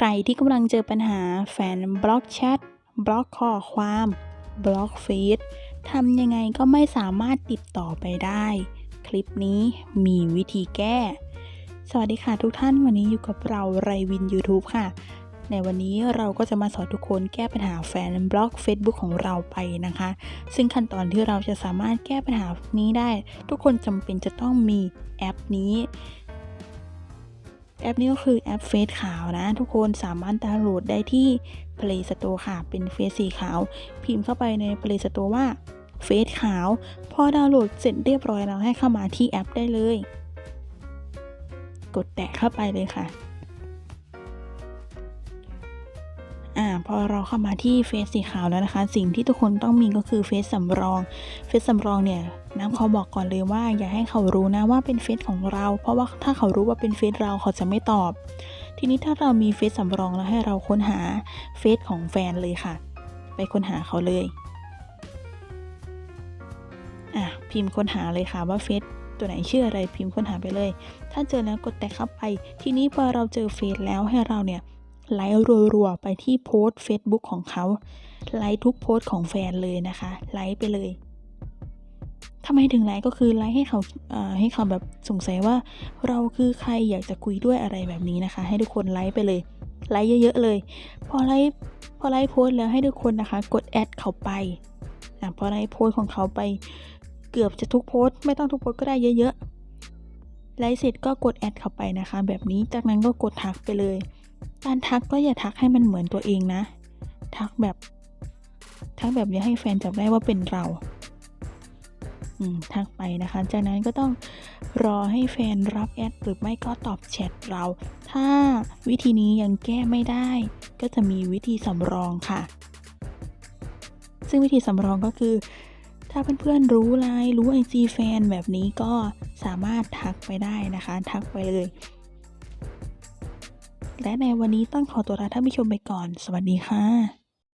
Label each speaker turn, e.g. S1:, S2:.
S1: ใครที่กำลังเจอปัญหาแฟนบล็อกแชทบล็อกข้อความบล็อกฟีดทำยังไงก็ไม่สามารถติดต่อไปได้ คลิปนี้มีวิธีแก้ สวัสดีค่ะทุกท่านวันนี้อยู่กับเราไรวิน YouTube ค่ะ ในวันนี้เราก็จะมาสอนทุกคนแก้ปัญหาแฟนบล็อก Facebook ของเราไปนะคะ ซึ่งขั้นตอนที่เราจะสามารถแก้ปัญหานี้ได้ ทุกคนจำเป็นจะต้องมีแอปนี้ แอปนี้ก็คือแอปเฟซขาวนะ ทุกคนสามารถดาวน์โหลดได้ที่ Play Store ค่ะ เป็นเฟซสีขาว พิมพ์เข้าไปใน Play Store ว่าเฟซขาว พอดาวน์โหลดเสร็จเรียบร้อยแล้วให้เข้ามาที่แอปได้เลย กดแตะเข้าไปเลยค่ะ อ่าพอเราเข้ามาที่เฟซสีขาวแล้วนะคะ สิ่งที่ทุกคนต้องมีก็คือเฟซสำรอง เฟซสำรองเนี่ยน้ำเขาบอกก่อนเลยว่า อย่าให้เขารู้นะว่าเป็นเฟซของเรา เพราะว่าถ้าเขารู้ว่าเป็นเฟซเราเขาจะไม่ตอบ ทีนี้ถ้าเรามีเฟซสำรองแล้วให้เราค้นหาเฟซของแฟนเลยค่ะ ไปค้นหาเขาเลยอะพิมพ์ค้นหาเลยค่ะว่าเฟซตัวไหนชื่ออะไรพิมพ์ค้นหาไปเลย ถ้าเจอแล้วกดแตะเข้าไป ทีนี้พอเราเจอเฟซแล้วให้เราเนี่ย ไลค์รัวๆไปที่โพสต์ Facebook ของเขาไลค์ทุกโพสต์ของแฟนเลยนะคะไลค์ไปเลยทำไมถึงไลค์ก็คือไลค์ให้เขาให้เขาแบบสงสัยว่า เราคือใครอยากจะคุยด้วยอะไรแบบนี้นะคะ ให้ทุกคนไลค์ไปเลยไลค์เยอะๆเลย พอไลค์พอไลค์โพสต์แล้วให้ทุกคนนะคะ กดแอดเขาไปอะพอไลค์โพสต์ของเขาไป เกือบจะทุกโพสต์ไม่ต้องทุกโพสต์ก็ได้เยอะๆไลค์เสร็จก็กดแอดเขาไปนะคะ แบบนี้จากนั้นก็กดทักไปเลย การทักก็อย่าทักให้มันเหมือนตัวเองนะ ทักแบบ ทักแบบอย่าให้แฟนจับได้ว่าเป็นเรา อืม ทักไปนะคะ จากนั้นก็ต้องรอให้แฟนรับแอดหรือไม่ก็ตอบแชทเรา ถ้าวิธีนี้ยังแก้ไม่ได้ ก็จะมีวิธีสำรองค่ะ ซึ่งวิธีสำรองก็คือ ถ้าเพื่อนๆรู้ไลน์รู้ไอจีแฟนแบบนี้ก็สามารถทักไปได้นะคะ ทักไปเลย และในวันนี้ต้องขอตัวลาท่านผู้ชมไปก่อน สวัสดีค่ะ